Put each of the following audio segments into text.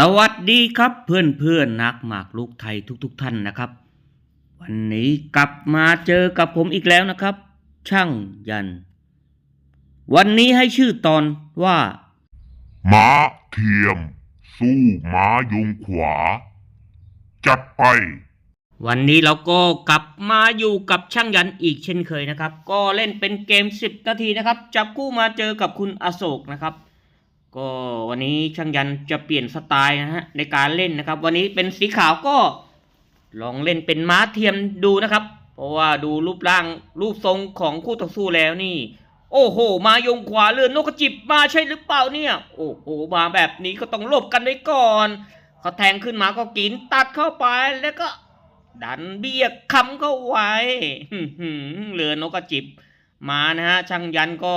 สวัสดีครับเพื่อนเพื่อนๆนักหมากลูกไทยทุกๆทท่านนะครับ วันนี้กลับมาเจอกับผมอีกแล้วนะครับ ช่างยัน วันนี้ให้ชื่อตอนว่า ม้าเทียม สู้ม้ายงขวา จัดไป วันนี้เราก็กลับมาอยู่กับช่างยันอีกเช่นเคยนะครับ ก็เล่นเป็นเกม 10 นาทีนะครับ จับคู่มาเจอกับคุณอโศกนะครับ ก็วันนี้ช่างยันจะเปลี่ยนสไตล์นะฮะในการเล่นนะครับ วันนี้เป็นสีขาวก็ ลองเล่นเป็นม้าเทียมดูนะครับ เพราะว่าดูรูปร่างรูปทรงของคู่ต่อสู้แล้วนี่ โอ้โห มายงขวาเรือนนกกระจิบมาใช่หรือเปล่าเนี่ยโอ้โหมาแบบนี้ก็ต้องหลบกันไว้ก่อนเขาแทงขึ้นมาก็กินตัดเข้าไปแล้วก็ ดันเบี้ยค้ำเข้าไว้เรือนกกระจิบมานะฮะช่างยันก็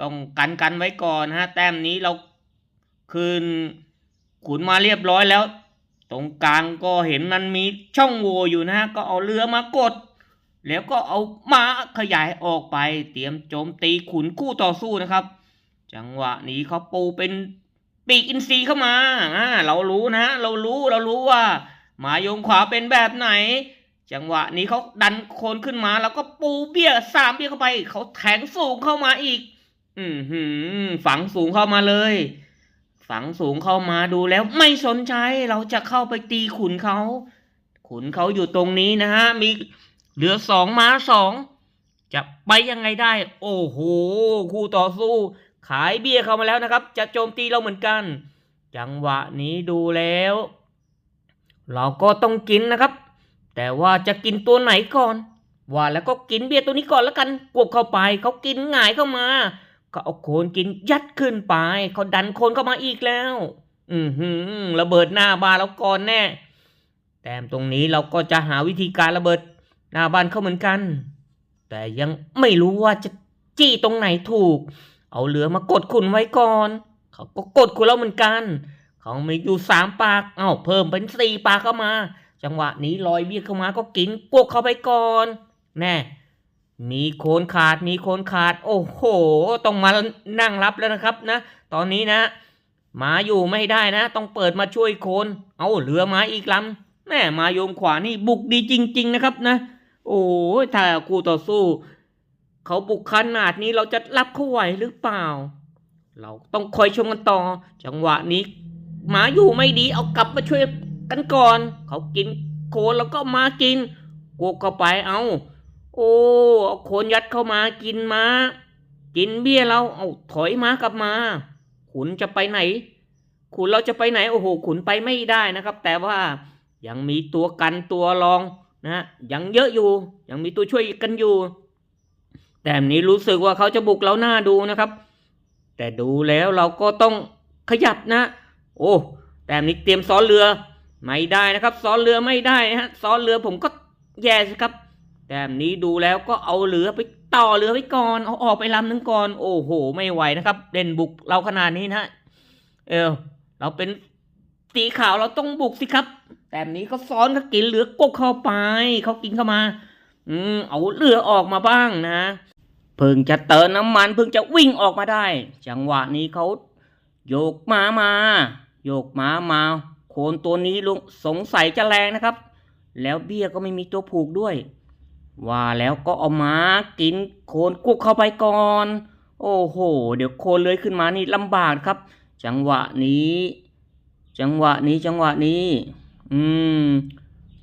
ต้องกันกันไว้ก่อนนะฮะ แต้มนี้เราคืนขุนมาเรียบร้อยแล้ว ตรงกลางก็เห็นมันมีช่องโหว่อยู่นะฮะ ก็เอาเรือมากด แล้วก็เอาม้าขยายออกไป เตรียมโจมตีขุนคู่ต่อสู้นะครับ จังหวะนี้เขาปูเป็นปีกอินทรีเข้ามาอ่าเรารู้นะฮะ เรารู้ เรารู้ว่าหมายงขวาเป็นแบบไหน จังหวะนี้เขาดันโคนขึ้นมา แล้วก็ปูเบี้ยสามเบี้ยเข้าไป เขาแทงสูงเข้ามาอีก อืหือฝังสูงเข้ามาเลย ฝังสูงเข้ามาดูแล้ว ไม่สนใจเราจะเข้าไปตีขุนเขาขุนเขาอยู่ตรงนี้นะฮะมีเหลือสองม้าสองจะไปยังไงได้ โอ้โหคู่ต่อสู้ ขายเบี้ยเข้ามาแล้วนะครับ จะโจมตีเราเหมือนกัน จังหวะนี้ดูแล้ว เราก็ต้องกินนะครับ แต่ว่าจะกินตัวไหนก่อน ว่าแล้วก็กินเบียตัวนี้ก่อนแล้วกันกวบเข้าไปเขากินหงายเข้ามา ก็เอาโคนกินยัดขึ้นไป เขาดันโคนเข้ามาอีกแล้ว อือหือระเบิดหน้าบ้านแล้วก่อนแน่แต้มตรงนี้เราก็จะหาวิธีการระเบิดหน้าบ้านเขาเหมือนกัน แต่ยังไม่รู้ว่าจะจี้ตรงไหนถูก เอาเรือมากดขุนไว้ก่อน เขาก็กดขุนแล้วเหมือนกัน เขามีอยู่สามปาก เอ้าเพิ่มเป็นสี่ปากเข้ามา จังหวะนี้ลอยเบี้ยเข้ามาก็กินกวกเข้าไปก่อน แน่ มีโคนขาดมีโคนขาด โอ้โห ต้องมานั่งรับแล้วนะครับนะ ตอนนี้นะมาอยู่ไม่ได้นะ ต้องเปิดมาช่วยโคน เอาเรือมาอีกลำแม่มาโยมขวานี่บุกดีจริง ๆ นะครับนะ โอ้ยถ้าคู่ต่อสู้ เขาบุกขนาดนี้เราจะรับเขาไหวหรือเปล่า เราต้องคอยชมกันต่อ จังหวะนี้ หมาอยู่ไม่ดีเอากลับมาช่วยกันก่อน เขากินโคนแล้วก็มากินกวกเข้ไปเอา โอ้เอาคนยัดเข้ามากินมา กินเบี้ยเราเอาถอยมากลับมา ขุนจะไปไหน ขุนเราจะไปไหนโอ้โห ขุนไปไม่ได้นะครับ แต่ว่ายังมีตัวกันตัวรองนะยังเยอะอยู่ ยังมีตัวช่วยกันอยู่ แต่นนี้รู้สึกว่าเขาจะบุกเราหน้าดูนะครับ แต่ดูแล้วเราก็ต้องขยับนะ โอ้แต่นนี้เตรียมซ้อนเรือไม่ได้นะครับ ซ้อนเรือไม่ได้นะฮะซ้อนเรือผมก็แย่สิครับ แต่อันนี้ดูแล้วก็เอาเรือไปต่อเรือไว้ก่อน เอาออกไปลำหนึ่งก่อน โอ้โห ไม่ไหวนะครับเด่นบุกเราขนาดนี้นะเออ เราเป็นสีขาวเราต้องบุกสิครับ แต่อันนี้ก็ซ้อนก็กินเรือกกเข้าไป เขากินเข้ามา อืมเอาเรือออกมาบ้างนะเพิ่งจะเติมน้ำมันเพิ่งจะวิ่งออกมาได้ จังหวะนี้เขาโยกมามา โยกมามาโคนตัวนี้ลุงสงสัยจะแรงนะครับ แล้วเบี้ยก็ไม่มีตัวผูกด้วย ว่าแล้วก็เอามากินโคนกุกเข้าไปก่อน โอ้โห เดี๋ยวโคนเลื้อยขึ้นมานี่ลำบากครับ จังหวะนี้ จังหวะนี้จังหวะนี้ อืม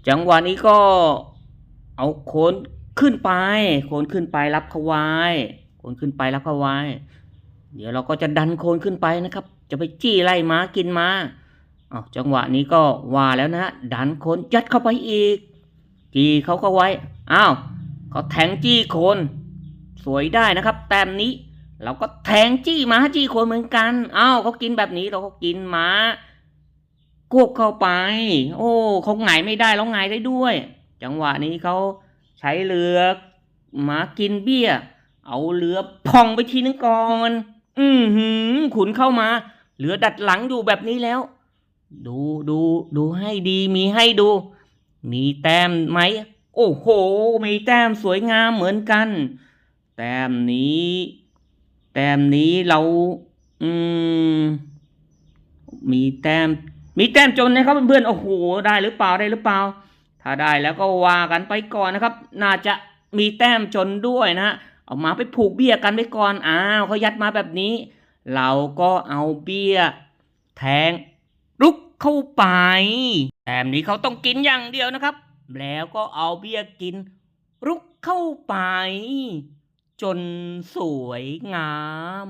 จังหวะนี้ก็ เอาโคนขึ้นไป โคนขึ้นไปรับเขาไว้โคนขึ้นไปรับเขาไว้ เดี๋ยวเราก็จะดันโคนขึ้นไปนะครับ จะไปจี้ไล่ม้ากินม้าอ้าวจังหวะนี้ก็ว่าแล้วนะฮะดันโคนยัดเข้าไปอีก จี้เขาก็ไว้ อ้าวเขาแทงจี้โคน สวยได้นะครับ แต้มนี้ เราก็แทงจี้ม้าจี้โคนเหมือนกัน อ้าวเขากินแบบนี้เราก็กินม้ากวบเข้าไป โอ้เขาหงไม่ได้แล้วหงได้ด้วย จังหวะนี้เขาใช้เรือหมากินเบี้ย เอาเรือพองไปทีนึงก่อน อือหือ ขุนเข้ามา เหลือดัดหลังอยู่แบบนี้แล้ว ดูดูดูให้ดีมีให้ดู มีแต้มไหม โอ้โห มีแต้มสวยงามเหมือนกัน แต้มนี้ แต้มนี้เรา อืม มีแต้ม มีแต้มจนนะครับเพื่อนๆ โอ้โห ได้หรือเปล่า ได้หรือเปล่า ถ้าได้แล้วก็ว่ากันไปก่อนนะครับ น่าจะมีแต้มจนด้วยนะฮะ เอามาไปผูกเบี้ยกันไปก่อน อ้าวเขายัดมาแบบนี้ เราก็เอาเบี้ย แทง เข้าไป แต้มนี้เขาต้องกินอย่างเดียวนะครับ แล้วก็เอาเบี้ยกิน รุกเข้าไป จนสวยงาม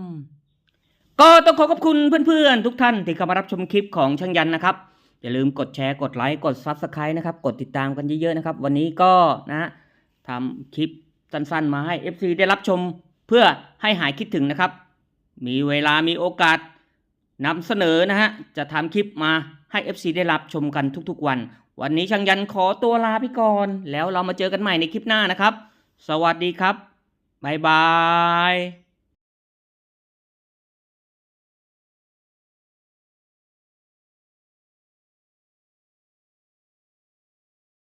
ก็ต้องขอขอบคุณเพื่อนๆ ทุกท่านที่เข้ามารับชมคลิปของช่างยันนะครับ อย่าลืมกดแชร์กดไลค์กด Subscribe นะครับ กดติดตามกันเยอะๆนะครับ วันนี้ก็นะทำคลิปสั้นๆ มาให้ FC ได้รับชมเพื่อให้หายคิดถึงนะครับ มีเวลามีโอกาส นำเสนอนะฮะ จะทำคลิปมาให้ FC ได้รับชมกันทุกๆวัน วันนี้ช่างยันขอตัวลาไปก่อน แล้วเรามาเจอกันใหม่ในคลิปหน้านะครับ สวัสดีครับ บ๊ายบาย